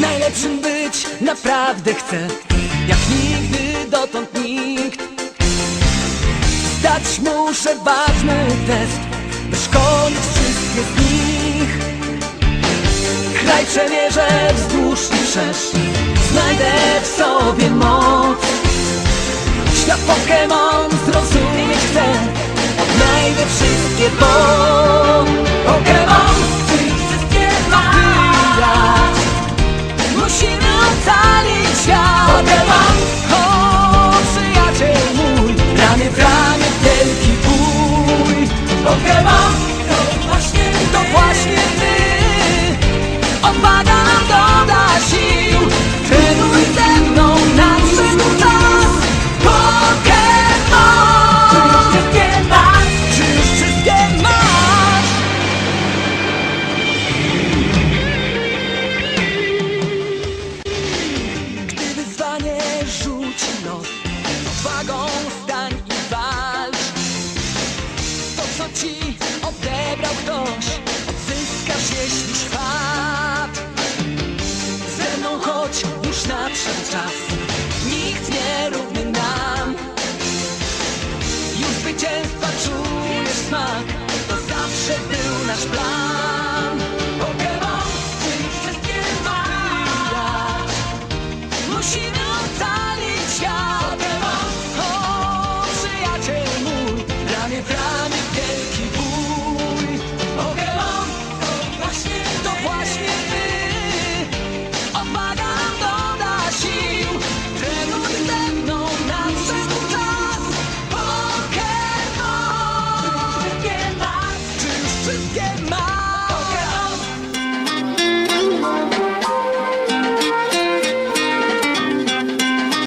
Najlepszym być naprawdę chcę Jak nigdy dotąd nikt. Zdać muszę ważny test By szkolić wszystkie z nich? Kraj przemierzę wzdłuż i wszerz Znajdę w sobie moc. Świat Pokémon zrozumieć chcę. Odnajdę wszystkie, Pokémon To właśnie To właśnie ty. Odwaga nam doda sił. Trenuj ze mną Nadszedł czas. Pokémon Czy już wszystkie masz? Czy wszystkie masz? Gdy wyzwanie rzuci los Odwagą odebrał ktoś. Zyskasz jeśli świat. Ze mną chodź, już nadszedł czas. Nikt nie równy nam. Już zwycięstwa czujesz smak. To zawsze był nasz plan. Pokémon, tym wszystkim walcz Musi nam together.